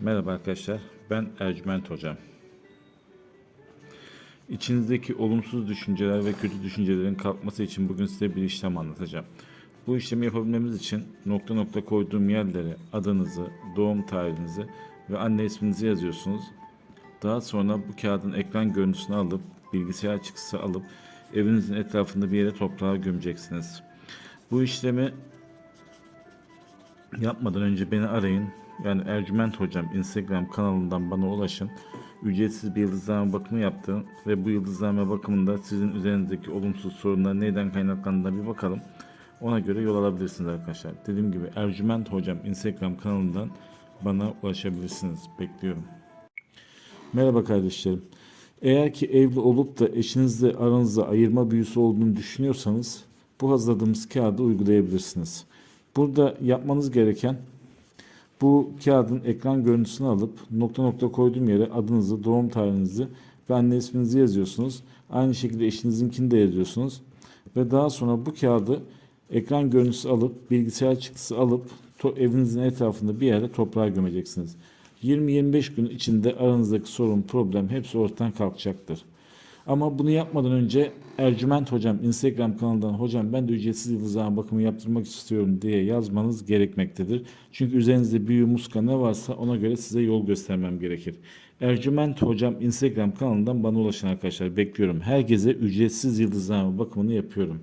Merhaba arkadaşlar, ben Ercüment Hocam. İçinizdeki olumsuz düşünceler ve kötü düşüncelerin kalkması için bugün size bir işlem anlatacağım. Bu işlemi yapabilmemiz için nokta nokta koyduğum yerlere adınızı, doğum tarihinizi ve anne isminizi yazıyorsunuz. Daha sonra bu kağıdın ekran görüntüsünü alıp, bilgisayar çıktısı alıp evinizin etrafında bir yere toprağa gömeceksiniz. Bu işlemi yapmadan önce beni arayın. Yani Ercüment Hocam Instagram kanalından bana ulaşın. Ücretsiz bir yıldızlama bakımı yaptım ve bu yıldızlama bakımında sizin üzerinizdeki olumsuz sorunlar neyden kaynaklandığına bir bakalım. Ona göre yol alabilirsiniz arkadaşlar. Dediğim gibi Ercüment Hocam Instagram kanalından bana ulaşabilirsiniz. Bekliyorum. Merhaba kardeşlerim. Eğer ki evli olup da eşinizle aranızda ayırma büyüsü olduğunu düşünüyorsanız bu hazırladığımız kağıdı uygulayabilirsiniz. Burada yapmanız gereken bu kağıdın ekran görüntüsünü alıp nokta nokta koyduğum yere adınızı, doğum tarihinizi ve anne isminizi yazıyorsunuz. Aynı şekilde eşinizinkini de yazıyorsunuz. Ve daha sonra bu kağıdı ekran görüntüsü alıp bilgisayar çıktısı alıp evinizin etrafında bir yerde toprağa gömeceksiniz. 20-25 gün içinde aranızdaki sorun, problem hepsi ortadan kalkacaktır. Ama bunu yapmadan önce Ercüment Hocam Instagram kanalından hocam ben de ücretsiz yıldızlama bakımı yaptırmak istiyorum diye yazmanız gerekmektedir. Çünkü üzerinizde büyü, muska ne varsa ona göre size yol göstermem gerekir. Ercüment Hocam Instagram kanalından bana ulaşın arkadaşlar. Bekliyorum. Herkese ücretsiz yıldızlama bakımını yapıyorum.